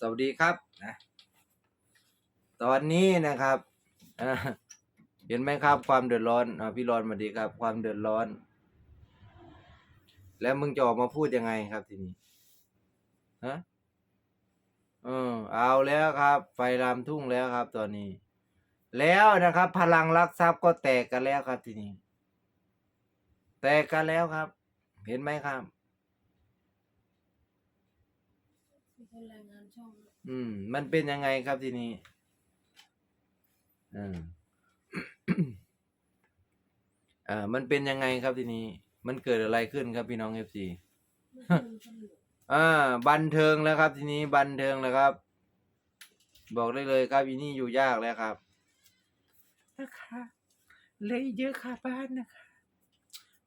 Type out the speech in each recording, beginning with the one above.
สวัสดีครับนะตอนนี้นะครับเห็นไหมครับความเดือดร้อนอ่าพี่ร้อนสวัสดีครับ ความเดือดร้อน แล้วมึงจะออกมาพูดยังไงครับทีนี้ฮะเออเอาแล้วครับ ไฟรามทุ่งแล้วครับ ตอนนี้ แล้วนะครับ พลังรักทรัพย์ก็แตกกันแล้วครับทีนี้ แตกกันแล้วครับ เห็นไหมครับ มีคนรายงานช่องด้วยอืม มันเป็นยังไงครับทีนี้อ่าอ่ามันเป็นยังไงครับทีนี้ มันเกิดอะไรขึ้นครับพี่น้องเอฟซีไม่ใช่มันสนุกอ่า บันเทิงแล้วครับ ทีนี้บันเทิงแล้วครับ บอกได้เลยครับอีนี่อยู่ยากแล้วครับนะคะเลยเยอะค่ะบ้านนะคะ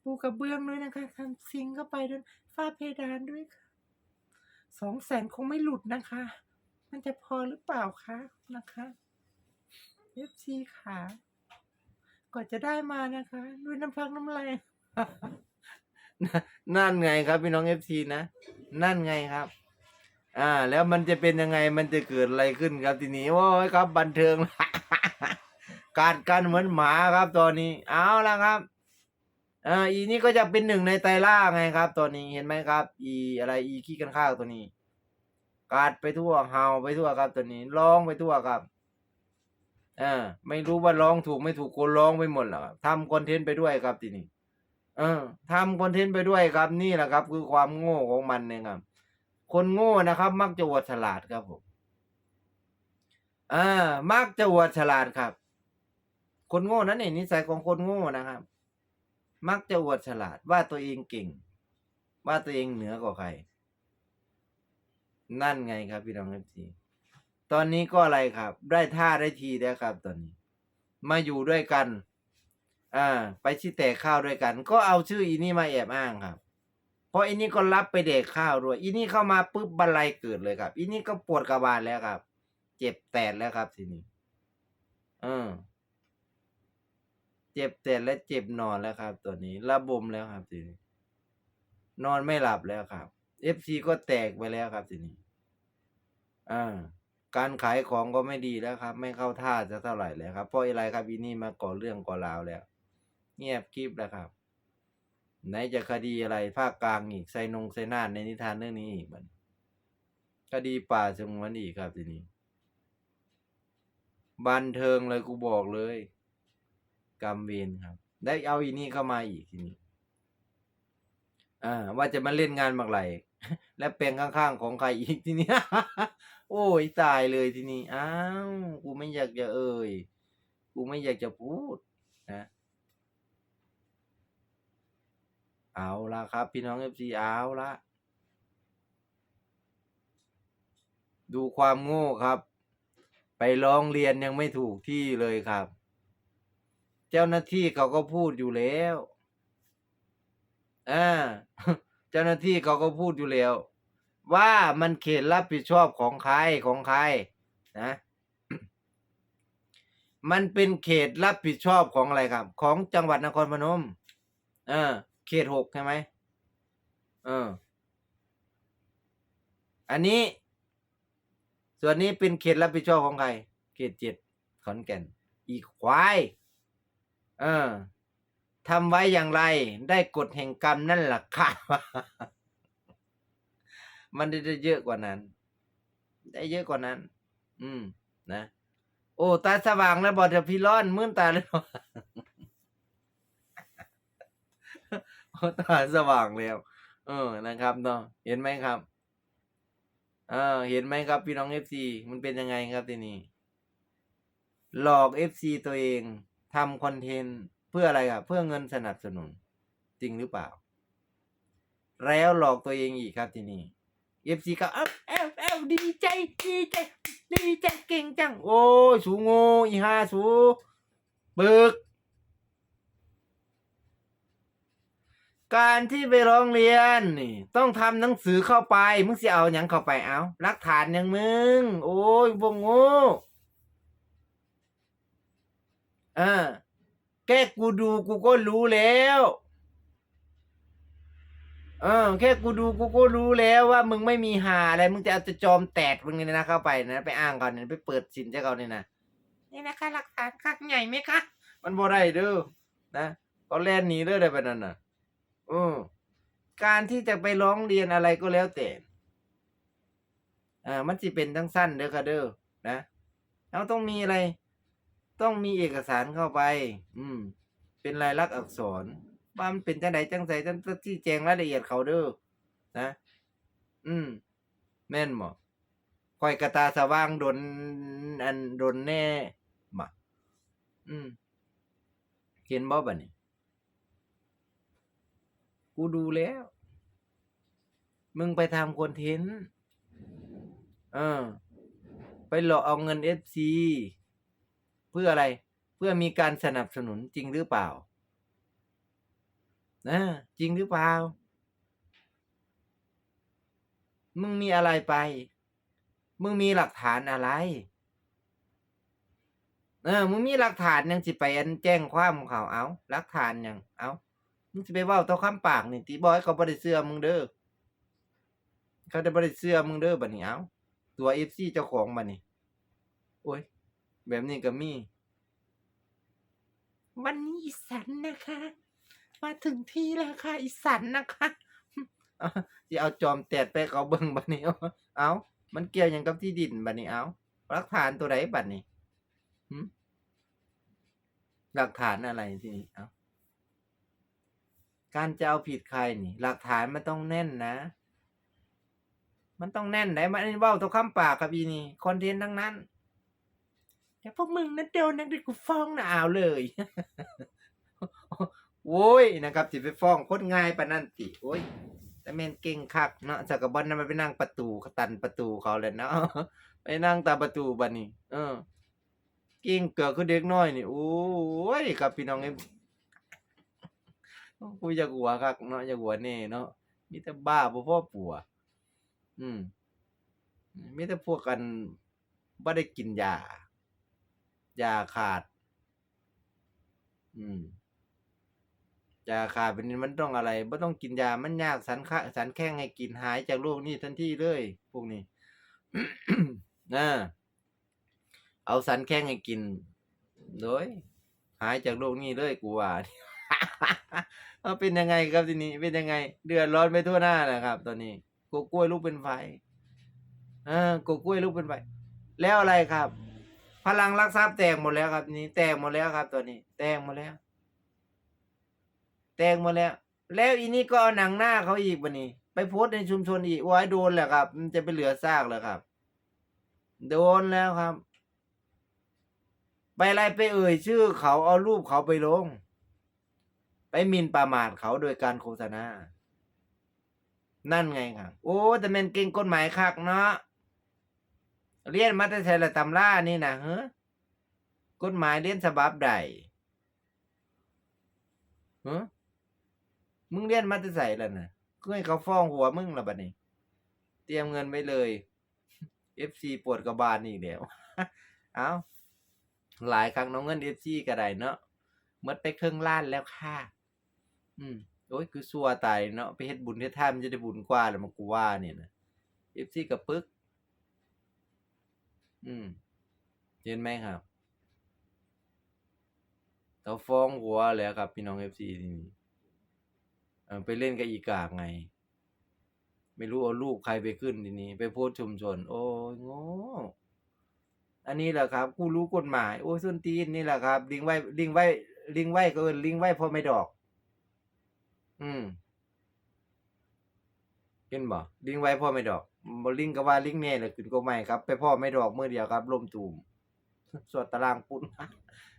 ปูกระเบื้องด้วยนะคะทำซิงค์เข้าไปด้วยฝ้าเพดานด้วยค่ะ สองแสนคงไม่หลุดนะคะ มันจะพอหรือเปล่าคะนะคะเอฟซีค่ะก่อนจะได้มานะคะ ด้วยน้ำพักน้ำแรงนั่นไงครับพี่น้องเอฟซีนะนั่นไงครับ อ่า แล้วมันจะเป็นยังไงมันจะเกิดอะไรขึ้นครับทีนี้โอ้ยครับ บันเทิงการกันเหมือนหมาครับตอนนี้ เอาละครับ อ่าอีนี่ก็จะเป็นหนึ่งในไตรล่าไงครับตอนนี้เห็นไหมครับ อีอะไรอีขี้กันข้าวตัวนี้กัดไปทั่วเห่าไปทั่วครับ ตัวนี้ร้องไปทั่วครับอ่าไม่รู้ว่าร้องถูกไม่ถูกคนร้องไปหมดหรอทำคอนเทนต์ไปด้วยครับทีนี้เออทำคอนเทนต์ไปด้วยครับ นี่แหละครับ คือความโง่ของมันเนี่ยครับ คนโง่นะครับ มักจะอวดฉลาดครับผมอ่ามักจะอวดฉลาดครับ คนโง่นั้นเองนิสัยของคนโง่นะครับ มักจะอวดฉลาดว่าตัวเองเก่ง ว่าตัวเองเหนือกว่าใคร นั่นไงครับพี่น้องเอฟซีตอนนี้ก็อะไรครับ ได้ท่าได้ทีแล้วครับ ตอนนี้ มาอยู่ด้วยกัน อ่า ไปที่แตกข้าวด้วยกัน ก็เอาชื่ออีนี่มาแอบอ้างครับ เพราะอีนี่ก็รับไปเด็กข้าวด้วย อีนี่เข้ามาปุ๊บบันไลเกิดเลยครับ อีนี่ก็ปวดกระบาลแล้วครับ เจ็บแตดแล้วครับทีนี้เออ เจ็บแตดและเจ็บนอนแล้วครับ ตัวนี้ระบมแล้วครับทีนี้นอนไม่หลับแล้วครับเอฟซีก็แตกไปแล้วครับทีนี้อ่าการขายของก็ไม่ดีแล้วครับ ไม่เข้าท่าจะเท่าไหร่แล้วครับเพราะอะไรครับอีนี่มาก่อเรื่องก่อราวแล้ว เงียบกริบแล้วครับไหนจะคดีอะไรภาคกลางอีกไซนงไซนานในนิทานเรื่องนี้อีกมันคดีป่าสงวนอีกครับทีนี้ บันเทิงเลยกูบอกเลย กรรมเวรครับ ได้เอาอีนี่เข้ามาอีกทีนี้ อ่า ว่าจะมาเล่นงานบักไหลและแปลงข้างๆของใครอีกทีนี้ โอ้ยตายเลยทีนี้ อ้าว กูไม่อยากจะเอ่ย กูไม่อยากจะพูดนะ เอาละครับ พี่น้องเอฟซีเอาละดูความโง่ครับ ไปร้องเรียนยังไม่ถูกที่เลยครับ เจ้าหน้าที่เขาก็พูดอยู่แล้วอ่าเจ้าหน้าที่เขาก็พูดอยู่แล้ว ว่ามันเขตรับผิดชอบของใครของใครนะมันเป็นเขตรับผิดชอบของอะไรครับ ของจังหวัดนครพนม เออ เขตหกใช่ไหมเออ อันนี้ ส่วนนี้เป็นเขตรับผิดชอบของใคร เขตเจ็ดขอนแก่น อีกควาย เออทำไว้อย่างไร ได้กฎแห่งกรรมนั่นแหละค่ะ มันได้เยอะกว่านั้น ได้เยอะกว่านั้น อืม นะ โอ้ ตาสว่างแล้วบอดจะพี่ร้อนมื่นตาเลยบ่โอตาสว่างแล้ว เออ นะครับเนาะเห็นไหมครับ เออ เห็นไหมครับ พี่น้องเอฟซีมันเป็นยังไงครับทีนี้ หลอกเอฟซีตัวเอง ทำคอนเทนต์เพื่ออะไรครับเพื่อเงินสนับสนุน จริงหรือเปล่า แล้วหลอกตัวเองอีกครับทีนี้เอฟซีก็เอฟเอฟเอฟดีใจดีใจดีใจเก่งจัง โอ้ยสูโง่อีห้าสูปึกการที่ไปร้องเรียนนี่ ต้องทำหนังสือเข้าไป มึงสิเอาหยังเข้าไปเอาหลักฐานหยังมึง โอ้ยบงโง่ อ่าแค่กูดูกูก็รู้แล้วเออแค่กูดูกูก็รู้แล้วว่ามึงไม่มีหาอะไร มึงจะเอาจะจอมแตดมึงเนี่ยนะเข้าไปนะ ไปอ้างเขาเนี่ยไปเปิดสินให้เขาเนี่ยนะนี่นะคะหลักฐานคักใหญ่ไหมคะ มันบ่ได้เด้อนะก็แล่นหนีเด้อได้ปานนั้นน่ะเออการที่จะไปร้องเรียนอะไรก็แล้วแต่อ่ามันสิเป็นทั้งสั้นเด้อค่ะเด้อนะเราต้องมีอะไร ต้องมีเอกสารเข้าไป อืม เป็นลายลักษณ์อักษรว่ามันเป็นจังไดจังไสจังที่แจงรายละเอียดเขาเด้อนะ อืม แม่นบ่คอยกระตาสว่างดน อันดนแน่บ่อืมเห็นบ่บัดนี้กูดูแล้ว มึงไปทำคอนเทนต์ เออ ไปหลอกเอาเงินเอฟซี เพื่ออะไรเพื่อมีการสนับสนุนจริงหรือเปล่านะจริงหรือเปล่า มึงมีอะไรไป มึงมีหลักฐานอะไรเออมึงมีหลักฐานยังสิไปอันแจ้งความเขาเอาหลักฐานยังเอามึงสิไปว้าต่อคำปากนี่ตีบอยเขาบ่ได้เสื้อมึงเด้อเขาได้บ่ได้เสื้อมึงเด้อบัดนี้เอาตัว FC เจ้าของบัดนี้โอ้ย แบบนี้ก็มี วันนี้อีสันนะคะ มาถึงที่แล้วค่ะอีสันนะคะสิเอาจอมแตดไปให้เขาเบิ่งบัดนี้เอาเอามันเกี่ยวหยังกับที่ดินบัดนี้เอาหลักฐานตัวใดบัดนี้หึหลักฐานอะไรทีนี้เอาการจะเอาผิดใครนี่ หลักฐานมันต้องแน่นนะ มันต้องแน่นไหนมันเว้าตัวคำปากครับอีนี่คอนเทนต์ทั้งนั้น เดี๋ยวพวกมึงนะโดนนะเดี๋ยวกูฟ้องนะเอาเลยโว้ยนะครับสิไปฟ้องโคนง่ายปานนั้นติโอ้ยแต่แม่นเก่งคักเนาะจากกบอนนั้นมันไปนั่งประตูตันประตูเขาเลยเนาะไปนั่งตาประตูบัดนี้เออเก่งเกือคือเด็กน้อยนี่โอ้ยครับพี่น้องเอ้ยกูอยากหัวคักเนาะอยากหัวแน่เนาะมีแต่บ้าบ่พอปัว อืมมีแต่พวกกันบ่ได้กินยา ยาขาด อืมยาขาดเป็นมันต้องอะไรไม่ต้องกินยา มันยากสันคะสันแข้งให้กินหายจากโรคนี้ทันทีเลย พวกนี้นะเอาสันแข้งให้กินโดยหายจากโรคนี้เลยกูว่าเอาเป็นยังไงครับทีนี้ เป็นยังไง เดือดร้อนไปทั่วหน้านะครับ ตอนนี้กกล้วยลูกเป็นไฟอ่ากกล้วยลูกเป็นไฟ แล้วอะไรครับ พลังรักทรัพย์แตกหมดแล้วครับ นี่แตกหมดแล้วครับ ตัวนี้ แตกหมดแล้ว แตกหมดแล้ว แล้วอีนี่ก็เอาหนังหน้าเขาอีกวันนี้ ไปโพสในชุมชนอีกว้ายโดนแหละครับ มันจะไปเหลือซากเลยครับ โดนแล้วครับ ไปอะไรไปเอ่ย ชื่อเขาเอารูปเขาไปลง ไปมินประมาทเขาโดยการโฆษณา นั่นไงครับ โอ้แต่เป็นเก่งกฎหมายคักเนาะ เรียนมาแต่ใช้ละตำรานี่นะเฮ้กฎหมายเรียนฉบับใดเฮ้มึงเรียนมาแต่ใส่แล้วนะก็ให้เขาฟ้องหัวมึงละบัดนี้ เตรียมเงินไว้เลย FC ปวดกระบาลอีกแล้วเอาหลายครั้งน้องเงิน FC ก็ได้เนาะมดไปเครึ่องล้านแล้วค่ะ อืมโอ้ยคือซัวตายเนาะไปเฮ็ดบุญเฮ็ดทานมันจะได้บุญกว่าแล้วมากูว่าเนี่ยนะ FC กับปึก อืม เห็นไหมครับเขาฟ้องหัวแล้วครับ พี่น้องเอฟซีนี่เออไปเล่นกับอีกากไง ไม่รู้เอารูปใครไปขึ้นทีนี้ ไปโพสชุมชน โอ้ยโง่อันนี้แหละครับกูรู้กฎหมาย โอ้ยส้นตีนนี่แหละครับ ลิงไว้ ลิงไว้ ลิงไว้ก็เอินลิงไว้พอไม่ดอก อืม เห็นบ่ลิงไว้พ่อไม่ดอกบ่ลิงก็ว่าลิงแน่เลยขึ้นก็ไม่ครับ ไปพ่อไม่ดอกมือเดียวครับลมตูมสวดตารางปุ่น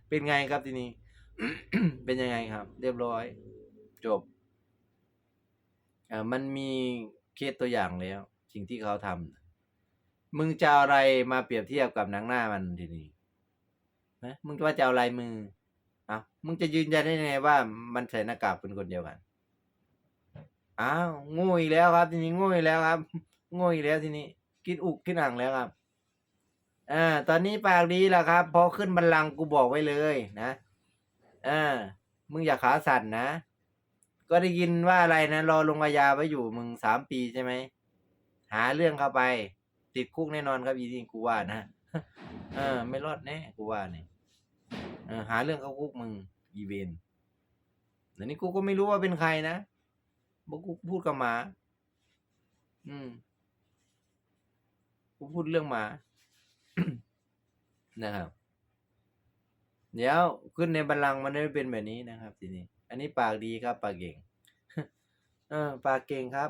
เป็นไงครับทีนี้ เป็นยังไงครับ เรียบร้อย จบอ่ามันมีเคสตัวอย่างแล้ว สิ่งที่เขาทำมึงจะอาอะไรมาเปรียบเทียบกับหนังหน้ามันทีนี้นะมึงว่าจะเอาลายมืออะมึงจะยืนยันได้ไงว่ามันใส่หน้ากากเป็นคนเดียวกัน อ้าวโง่อีกแล้วครับ ทีนี้โง่อีกแล้วครับโง่อีกแล้วทีนี้ กินอุกกินอ่างแล้วครับอ่าตอนนี้ปากดีแล้วครับพอขึ้นบัลลังกูบอกไว้เลยนะอ่ามึงอย่าขาสั่นนะ ก็ได้ยินว่าอะไรนะรอลงอาญาไว้อยู่มึงสามปีใช่ไหมหาเรื่องเข้าไป ติดคุกแน่นอนครับอีนี่กูว่านะเออ ไม่รอดแน่กูว่าเนี่ยหาเรื่องเข้าคุกมึงอีเวนเดี๋ยวนี้กูก็ไม่รู้ว่าเป็นใครนะ บอกกูพูดกับหมา อืมกูพูดเรื่องหมา นะครับ เดี๋ยวขึ้นในบัลลังก์มันไม่เป็นแบบนี้นะครับ ทีนี้ อันนี้ปากดีครับ ปากเก่ง เออ ปากเก่งครับ